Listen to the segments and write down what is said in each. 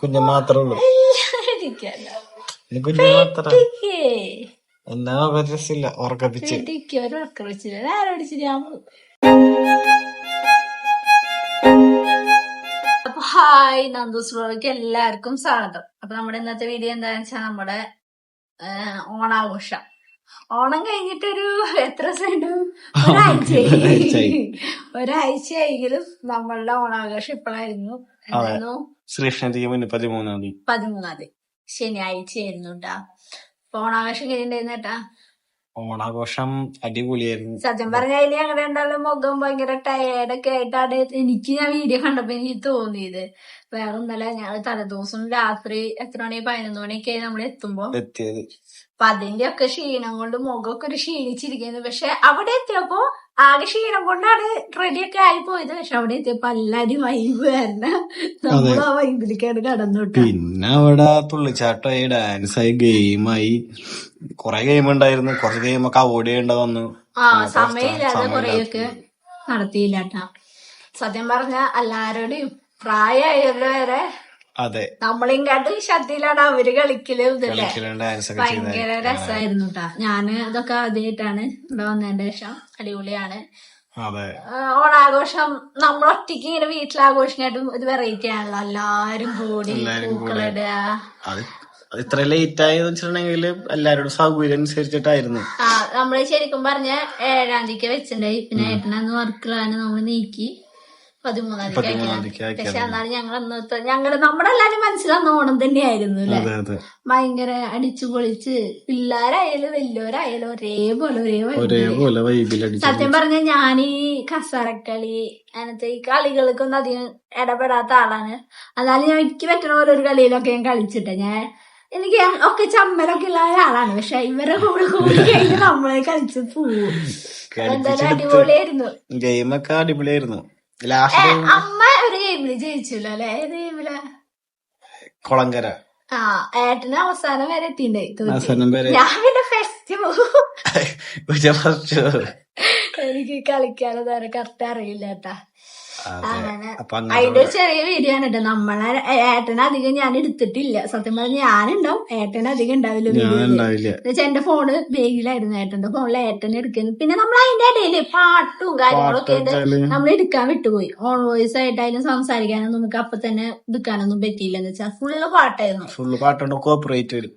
കുഞ്ഞ ഉള്ളൂ. കുഞ്ഞ മാത്രം. എന്നാ ഉറക്കപ്പിച്ച്. അപ്പൊ ഹായ് നന്ദൂസ് വ്ളോഗിലേക്ക് എല്ലാവർക്കും സ്വാഗതം. അപ്പൊ നമ്മുടെ ഇന്നത്തെ വീഡിയോ എന്താണെന്ന് വെച്ചാൽ നമ്മുടെ ഓണാഘോഷം. ഓണം കഴിഞ്ഞിട്ടൊരു എത്ര ഒരാഴ്ചയായി. ഒരാഴ്ചയായെങ്കിലും നമ്മളുടെ ഓണാഘോഷം ഇപ്പോഴായിരുന്നു. ശ്രീകൃഷ്ണ മുന്നേ പതിമൂന്നാം തീയതി. പതിമൂന്നാം തീയതി. ശനിയാഴ്ച ആയിരുന്നു കേട്ടാ ഓണാഘോഷം കഴിഞ്ഞിട്ടുണ്ടായിരുന്നു കേട്ടാ ഓണാഘോഷം അടിപൊളിയായിരുന്നു. സത്യം പറഞ്ഞ അതിൽ ഞങ്ങളുടെ രണ്ടാളും മുഖം ഭയങ്കര ടയേർഡൊക്കെ ആയിട്ടാണ് എനിക്ക് ഞാൻ വീഡിയോ കണ്ടപ്പോ എനിക്ക് തോന്നിയത്. വേറെ ഒന്നല്ല ഞാൻ തലേദിവസം രാത്രി എത്ര മണി? പതിനൊന്ന് മണിയൊക്കെ ആയി നമ്മൾ എത്തുമ്പോ. എത്തിയത്. അപ്പൊ അതിന്റെ ഒക്കെ ക്ഷീണം കൊണ്ട് മുഖമൊക്കെ ഒരു ക്ഷീണിച്ചിരിക്കുന്നു. പക്ഷെ അവിടെ എത്തിയപ്പോ ആകെ ക്ഷീണം കൊണ്ടാണ് റെഡിയൊക്കെ ആയി പോയത്. പക്ഷെ അവിടെ എത്തിയപ്പോ എല്ലാരും വൈബ് കാരണം നമ്മൾ ആ വൈബിലേക്കാണ് കടന്നു പിന്നെ അവിടെ തുള്ളിച്ചാട്ടമായി ഡാൻസായി ഗെയിമായി കൊറേ ഗെയിം ഉണ്ടായിരുന്നു. കുറച്ച് ഗെയിമൊക്കെ അവോയ്ഡ് ചെയ്യേണ്ട വന്നു. ആ സമയമില്ലാതെ കൊറേയൊക്കെ നടത്തിയില്ല സത്യം പറഞ്ഞ എല്ലാരോടെയും പ്രായമായവരെ വരെ അതെ. നമ്മളെയും കാട്ടി ശക്തിയിലാണ് അവർ കളിക്കലും ഇതല്ലേ ഭയങ്കര രസമായിരുന്നു കേട്ടാ ഞാൻ അതൊക്കെ ആദ്യമായിട്ടാണ് ഇവിടെ വന്നതിന്റെ ശേഷം. അടിപൊളിയാണ്. ഓണാഘോഷം നമ്മൾ ഒറ്റയ്ക്ക് ഇങ്ങനെ വീട്ടിലാഘോഷിക്കായിട്ടും ഒരു വെറൈറ്റി ആണല്ലോ. എല്ലാരും കൂടി പൂക്കളിടുക ഇത്ര ലേറ്റ് ആയെന്ന് വെച്ചിട്ടുണ്ടെങ്കിൽ എല്ലാവരുടെ സൗകര്യം അനുസരിച്ചിട്ടായിരുന്നു. നമ്മൾ ശരിക്കും പറഞ്ഞ ഏഴാം തീയതിക്ക് വെച്ചിട്ടുണ്ടായി. പിന്നെ ഏട്ടനന്ന് വർക്കുകളാണ് നമ്മൾ നീക്കി. പതിമൂന്നാം തീയതി പക്ഷെ എന്നാലും ഞങ്ങൾ അന്ന് ഞങ്ങൾ നമ്മുടെ എല്ലാരും മനസ്സിലന്ന് ഓണം തന്നെയായിരുന്നു അല്ലെ? ഭയങ്കര അടിച്ചു പൊളിച്ച് പിള്ളേരായാലും വലിയവരായാലും ഒരേപോലെ. ഒരേപോലെ. സത്യം പറഞ്ഞ ഞാൻ ഈ കസറക്കളി അങ്ങനത്തെ ഈ കളികൾക്കൊന്നും അധികം ഇടപെടാത്ത ആളാണ്. എന്നാലും ഞാൻ എനിക്ക് പറ്റുന്ന പോലെ ഒരു കളിയിലൊക്കെ ഞാൻ കളിച്ചിട്ടെ ഞാൻ എനിക്ക് ഒക്കെ ചമ്മലൊക്കെ ഉള്ള ഒരാളാണ്. പക്ഷെ ഇവരെ കൂടെ കൂടി കഴിഞ്ഞ് നമ്മളെ കളിച്ച് പോവും. എന്തായാലും അടിപൊളിയായിരുന്നു. ഗെയിമൊക്കെ അടിപൊളിയായിരുന്നു. ലാസ്റ്റ് അമ്മ ഒരു ഗെയിമിൽ ജയിച്ചില്ല അല്ലെ? ഏത് ഗെയിമിൽ? കൊളങ്കര. ആ ഏട്ടന് അവസാനം വരെ എത്തിണ്ടായി വരെ. ഞാൻ പിന്നെ ഫെസ്റ്റ് എനിക്ക് കളിക്കാനത് കറക്റ്റ് അറിയില്ല കേട്ടാ അതെ അങ്ങനെ അതിന്റെ ഒരു ചെറിയ വീഡിയോ ആണ് കേട്ടോ നമ്മളെ ഏട്ടനെ അധികം ഞാൻ എടുത്തിട്ടില്ല. സത്യം പറഞ്ഞ ഞാനുണ്ടാവും. ഏട്ടന് അധികം ഉണ്ടാവില്ല എന്നുവെച്ചാൽ എന്റെ ഫോണ് ബേഗിലായിരുന്നു ഏട്ടന്റെ ഫോണിൽ ഏട്ടനെ എടുക്കുന്നു പിന്നെ നമ്മൾ അതിന്റെ ഇടയിൽ പാട്ടും കാര്യങ്ങളൊക്കെ നമ്മൾ എടുക്കാൻ വിട്ടുപോയി. ഓൺ വോയിസ് ആയിട്ടായാലും സംസാരിക്കാനൊന്നും നമുക്ക് അപ്പൊ തന്നെ എടുക്കാനൊന്നും പറ്റിയില്ല. എന്ന് വെച്ചാൽ ഫുള്ള് പാട്ടായിരുന്നു. ഫുള്ള് പാട്ടുണ്ട് കോപ്പറേറ്റ് വരും.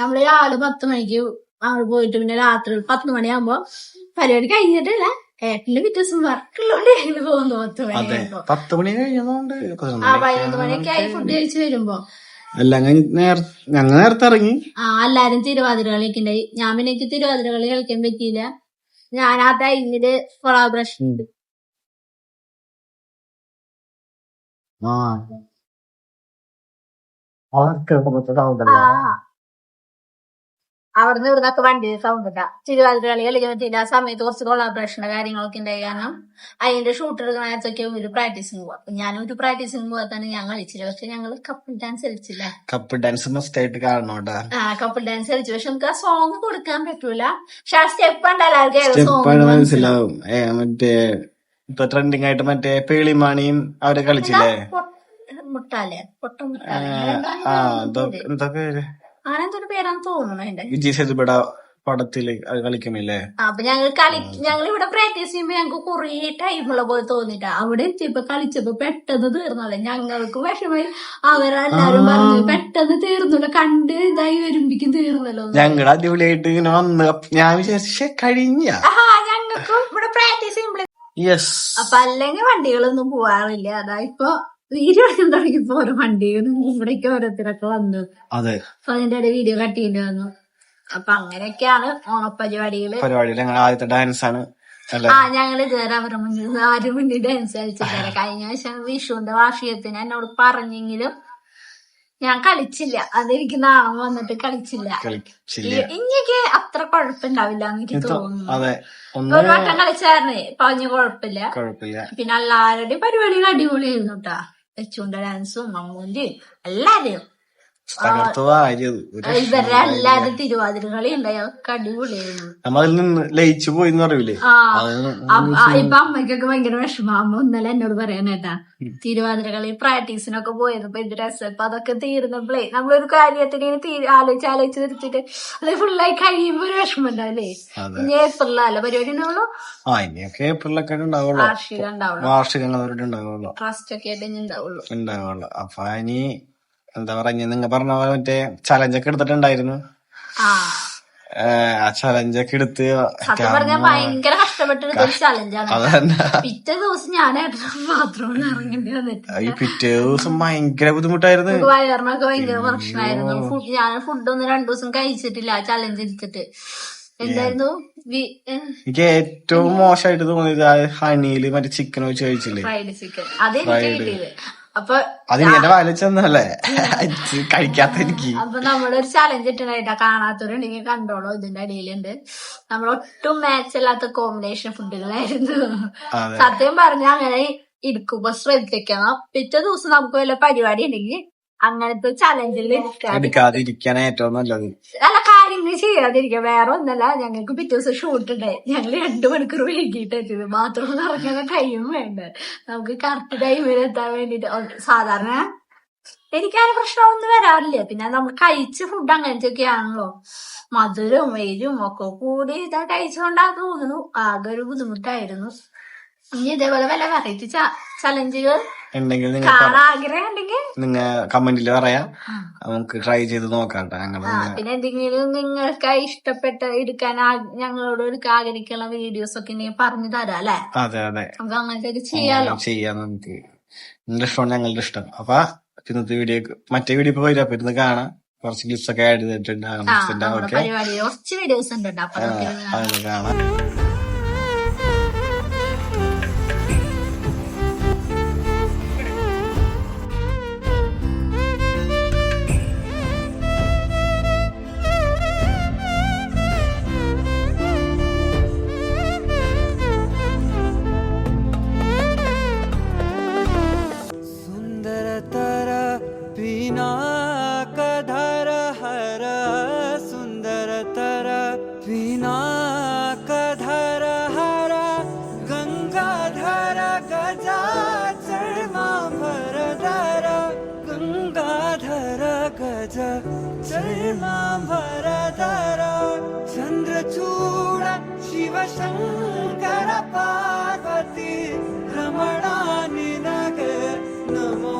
നമ്മൾ രാവിലെ പത്ത് മണിക്ക് അവിടെ പോയിട്ട് പിന്നെ രാത്രി പത്ത് മണിയാകുമ്പോ പരിപാടി കഴിഞ്ഞിട്ടില്ല. ഏട്ടന്റെ പിറ്റേ ദിവസം വർക്കുള്ളോണ്ട് ഏട്ടന് പോകുന്നു പത്ത് അതെ. മണിയാകുമ്പോ പത്ത് മണി കഴിഞ്ഞതുകൊണ്ട് ആ പതിനൊന്ന് മണിയൊക്കെ ആയി ഫുഡ് കഴിച്ച് വരുമ്പോ. അല്ല ഞങ്ങൾ നേരത്തെ ഇറങ്ങി. ആ എല്ലാരും തിരുവാതിര കളിക്കണ്ടായി ഞാൻ പിന്നെ എനിക്ക് തിരുവാതിര കളി കളിക്കാൻ പറ്റിയില്ല. ഞാൻ ആ ടൈമിൽ കൊളാബറേഷൻ ഉണ്ട്. ആ ആ. അവിടുന്ന് ഇവിടുന്നൊക്കെ വണ്ടി സൗണ്ട് ഇട്ടാ. തിരുവാതിര കളി കളിക്കാൻ പറ്റിയില്ല. ആ സമയത്ത് കുറച്ച് കൊളാബറേഷൻ കാര്യങ്ങളൊക്കെ ഉണ്ടായി. കാരണം അതിന്റെ ഷൂട്ട് എടുക്കുന്ന നേരത്തൊക്കെ ഒരു പ്രാക്ടീസിന് പോവാ. അപ്പൊ ഞാൻ ഒരു പ്രാക്ടീസിന് പോകാൻ തന്നെ ഞാൻ കളിച്ചില്ല. പക്ഷെ ഞങ്ങൾ കപ്പിൾ ഡാൻസ് കളിച്ചില്ല. കപ്പിൾ ഡാൻസ് മസ്റ്റ് ആയിട്ട് കാണണോട്ടാ ആ കപ്പിൾ ഡാൻസ് കളിച്ചു. പക്ഷെ നമുക്ക് ആ സോങ് കൊടുക്കാൻ പറ്റൂല. പക്ഷെ ആ സ്റ്റെപ്പ് ഉണ്ട് എല്ലാവർക്കും ഏത് സ്റ്റെപ്പാണ് സോങ് മനസ്സിലാവും. ഏ, മറ്റേ ഇപ്പൊ ട്രെൻഡിങ് ആയിട്ട് മറ്റേ പേളിമാണിയും അവരെ കളിച്ചില്ലേ? മുട്ടാലേ പൊട്ട ആ, മുട്ടാലേ ആ ഇതൊക്കെ എന്താ പേര് അങ്ങനെ എന്തൊരു പേരാന്ന് തോന്നുന്നു അതിന്റെ വിജയ് സേതുപട പടത്തിൽ അത് അപ്പൊ ഞങ്ങൾ കളി ഞങ്ങൾ ഇവിടെ പ്രാക്ടീസ് ചെയ്യുമ്പോ ഞങ്ങൾക്ക് കുറേ ടൈമുള്ള പോലെ തോന്നിട്ടാ. അവിടെ എത്തിയപ്പോ കളിച്ചപ്പോ പെട്ടെന്ന് തീർന്നല്ലേ ഞങ്ങൾക്ക് വിഷമായി അവരെല്ലാരും പറഞ്ഞു പെട്ടെന്ന് തീർന്നില്ല കണ്ട് ഇതായി വരുമ്പിക്കും തീർന്നല്ലോ ഞങ്ങൾ ഞങ്ങളുടെ അടിപൊളിയായിട്ട് ഇങ്ങനെ വന്ന്. ഞാൻ വിചാരിച്ച "ശ്ശെ, കഴിഞ്ഞ. ആ ഞങ്ങൾക്കും ഇവിടെ പ്രാക്ടീസ് ചെയ്യുമ്പോഴേ യെസ് അപ്പൊ അല്ലെങ്കിൽ വണ്ടികളൊന്നും പോവാറില്ല. അതാ ഇപ്പൊ വീഡിയോ തുടങ്ങിയപ്പോ ഓരോ വണ്ടി ഇവിടേക്ക് ഓരോരുത്തരൊക്കെ വന്നു. അതെ. അപ്പൊ അതിന്റെ ഇടയിൽ വീഡിയോ കട്ട് ചെയ്യേണ്ടി വന്നു. അപ്പൊ അങ്ങനെയൊക്കെയാണ് ഓണപ്പരിപാടികൾ. പരിപാടിയിൽ ഞങ്ങൾ ആദ്യത്തെ ഡാൻസ് ആണ്. ആ ഞങ്ങൾ ഇതുവരെ അവരുടെ മുന്നിൽ ആരും മുന്നിൽ ഡാൻസ് കളിച്ചിട്ടില്ല. കഴിഞ്ഞ ആഴ്ച വിഷുവിന്റെ വാർഷികത്തിന് എന്നോട് പറഞ്ഞെങ്കിലും ഞാൻ കളിച്ചില്ല. അതെനിക്ക് നാണം വന്നിട്ട് കളിച്ചില്ല. ഇനിയൊക്കെ അത്ര കുഴപ്പമുണ്ടാവില്ല എനിക്ക് തോന്നുന്നു. ഒരു വട്ടം കളിച്ചായിരുന്നേ. പറഞ്ഞ കൊഴപ്പില്ല. കുഴപ്പമില്ല പിന്നെ എല്ലാവരുടെയും പരിപാടികൾ അടിപൊളിയായിരുന്നു കേട്ടാ Eh, el chundaranzo mamundi, al ladio. ഇവരുടെ അല്ലാതെ തിരുവാതിര കളി ഉണ്ടായി. അതൊക്കെ അടിപൊളിയായിരുന്നു. നമ്മതിൽ നിന്ന് ലയിച്ചു പോയി എന്ന് പറയൂലേ ഇപ്പൊ അമ്മയ്ക്കൊക്കെ ഭയങ്കര വിഷമം അമ്മ ഇന്നലെ എന്നോട് പറയാനേട്ടാ തിരുവാതിര കളി പ്രാക്ടീസിനൊക്കെ പോയപ്പോ ഇത് രസം അപ്പൊ അതൊക്കെ തീർന്നപ്പോഴേ നമ്മളൊരു കാര്യത്തിന് ആലോചിച്ച് ആലോചിച്ച് നിർത്തിട്ട് അത് ഫുള്ളായി കഴിയുമ്പോ ഒരു വിഷമം ഉണ്ടാവില്ലേ. ഇനി ഏപ്രിലല്ല പരിപാടി ഉണ്ടാവുള്ളൂ? ആ ഇനിയൊക്കെ ഏപ്രിലൊക്കെ ഉണ്ടാവുള്ളൂ. വാർഷികം ഉണ്ടാവുള്ളൂ. ഉണ്ടാവുള്ളൂ. ട്രസ്റ്റ് ഒക്കെ ആയിട്ട് ഇനി ഉണ്ടാവുള്ളൂ. ഉണ്ടാവുള്ളൂ. അപ്പൊ ഇനി എന്താ പറഞ്ഞ നിങ്ങ പറഞ്ഞ പോലെ മറ്റേ ചലഞ്ചൊക്കെ എടുത്തിട്ടുണ്ടായിരുന്നു. ആ. ആ ചലഞ്ചൊക്കെ എടുത്ത് സത്യം പറഞ്ഞാൽ ഭയങ്കര കഷ്ടപ്പെട്ടൊരു ചലഞ്ചാണ് അത് പിറ്റേ ദിവസം ഞാൻ ബാത്റൂമിൽ ഇറങ്ങേണ്ടി വന്നിട്ട്. ഈ പിറ്റേ ദിവസം ഭയങ്കര ബുദ്ധിമുട്ടായിരുന്നു. വയറിനൊക്കെ ഭയങ്കര പ്രശ്നമായിരുന്നു. ഞാൻ ഫുഡ് ഒന്നും രണ്ടു ദിവസം കഴിച്ചിട്ടില്ല ചലഞ്ച് എടുത്തിട്ട് എന്തായിരുന്നു? എനിക്ക് ഏറ്റവും മോശമായിട്ട് തോന്നിയത് ആ ഹണിയിൽ മറ്റേ ചിക്കൻ വെച്ച് കഴിച്ചില്ലേ? ഫ്രൈഡ് ചിക്കൻ അത് അപ്പൊ അത് ഇങ്ങനെ വലിച്ചെന്നല്ലേ? കഴിക്കാത്ത എനിക്ക് അപ്പൊ നമ്മളൊരു ചലഞ്ച് ഇട്ടുണ്ടായിട്ടാ കാണാത്തവരുണ്ടെങ്കിൽ കണ്ടോളൂ. ഇതിന്റെ അടിയിലുണ്ട്. നമ്മൾ ഒട്ടും മാച്ച് അല്ലാത്ത കോമ്പിനേഷൻ ഫുഡുകളായിരുന്നു സത്യം പറഞ്ഞ അങ്ങനെ ഇരിക്കുമ്പോ ശ്രദ്ധിക്കണം. പിറ്റേ ദിവസം നമുക്ക് വല്ല പരിപാടി ഉണ്ടെങ്കിൽ അങ്ങനത്തെ ചലഞ്ചിൽ ഏറ്റവും നല്ലത്. നല്ല കാര്യങ്ങൾ ചെയ്യാതിരിക്കുക. വേറെ ഒന്നല്ല ഞങ്ങൾക്ക് പിറ്റേ ദിവസം ഷൂട്ട് ഉണ്ടായി ഞങ്ങൾ രണ്ടു മണിക്കൂർ വൈകിട്ട് എത്തിയത് മാത്രം നിറയ്ക്കാൻ ടൈം വേണ്ട? നമുക്ക് കറക്റ്റ് ടൈമിൽ എത്താൻ വേണ്ടിട്ട്. സാധാരണ എനിക്കാരും പ്രശ്നമൊന്നും വരാറില്ല. പിന്നെ നമ്മൾ കഴിച്ച ഫുഡ് അങ്ങനത്തെ ഒക്കെ ആണല്ലോ. മധുരവും എരിവും ഒക്കെ കൂടി ഇതാ കഴിച്ചുകൊണ്ടാ തോന്നുന്നു. ആകെ ഒരു ബുദ്ധിമുട്ടായിരുന്നു. ഇനി ഇതേപോലെ വല്ല വെറൈറ്റി ചലഞ്ചുകൾ ഉണ്ടെങ്കിൽ നിങ്ങൾ കാണാൻ ആഗ്രഹം ഉണ്ടെങ്കിൽ നിങ്ങൾ കമന്റിൽ പറയാം. നമുക്ക് ട്രൈ ചെയ്ത് നോക്കാം ആ, പിന്നെ എന്തെങ്കിലും നിങ്ങൾക്ക് ഇഷ്ടപ്പെട്ട എടുക്കാൻ ആ- ഞങ്ങളോട് എടുക്കാൻ ആഗ്രഹിക്കുന്ന വീഡിയോസ് ഒക്കെ ഇനി പറഞ്ഞു തരാം അല്ലെ? അതെ അതെ. നമുക്ക് അങ്ങനത്തെ ഒക്കെ ചെയ്യാലോ. ചെയ്യാം നമുക്ക്. നിങ്ങളുടെ ഇഷ്ടമാണ് ഞങ്ങളുടെ ഇഷ്ടം. അപ്പൊ ഇന്നത്തെ വീഡിയോ മറ്റേ വീഡിയോ ഇപ്പൊ വരും. അപ്പൊ ഇരുന്ന് കാണാം. കുറച്ച് ക്ലിപ്സ് ഒക്കെ ആഡ് ചെയ്തിട്ടുണ്ട്. ആ ആംബുലൻസിന്റെ നമ്മുടെ ഓക്കെ. പരിപാടി കുറച്ച് വീഡിയോസ് ഉണ്ട് അപ്പൊ അതൊക്കെ ഒന്ന് കാണാം. അതൊക്കെ കാണാം. गज चर्माम्बरधर चन्द्रचूड शिवशङ्कर पार्वती रमणानि नग नमो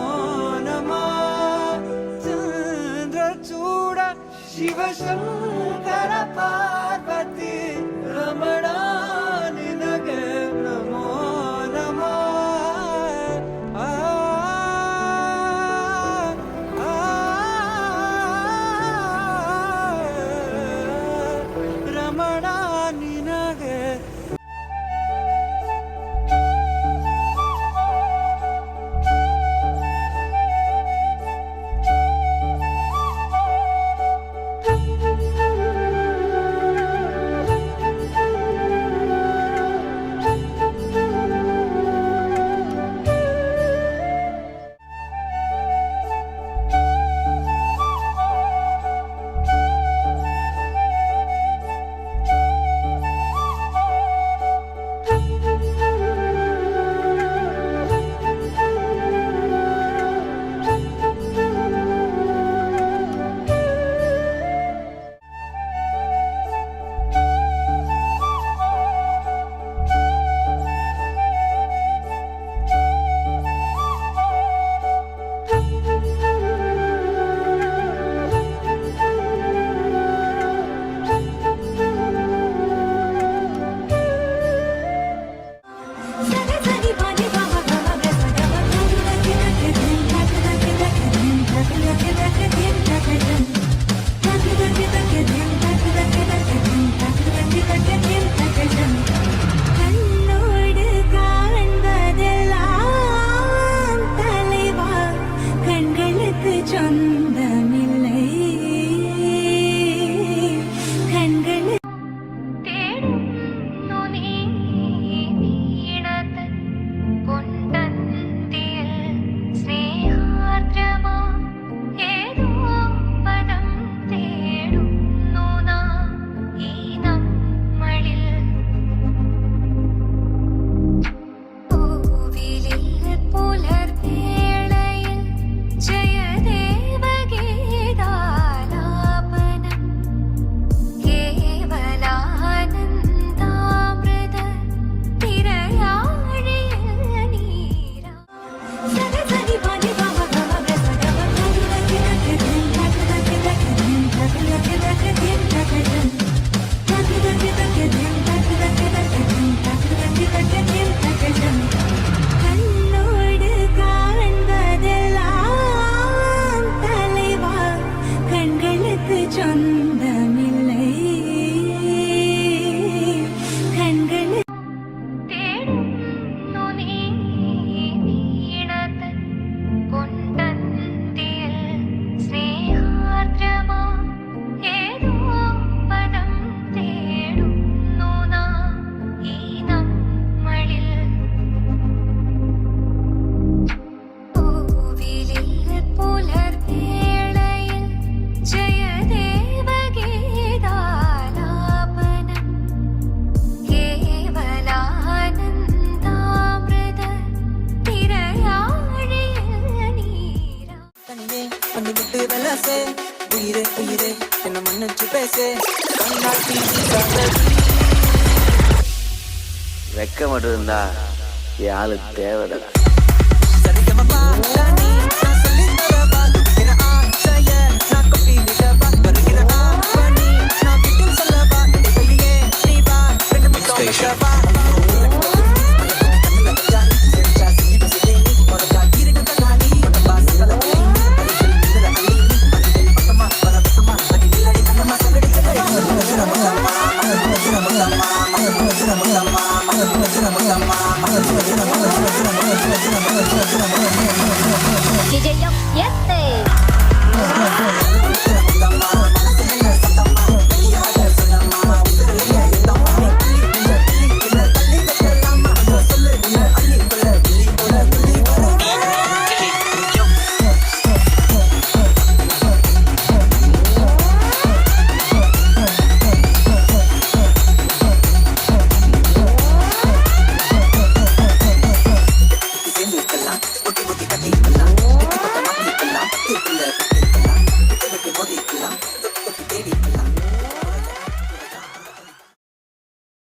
नमः. चन्द्रचूड शिवशङ्कर पार्वती பேசேன் உயிரே என்ன மன்னிச்சு பேசு. வெக்கமட்டு இருந்தா என் ஆளு தேவைடா DJ yes?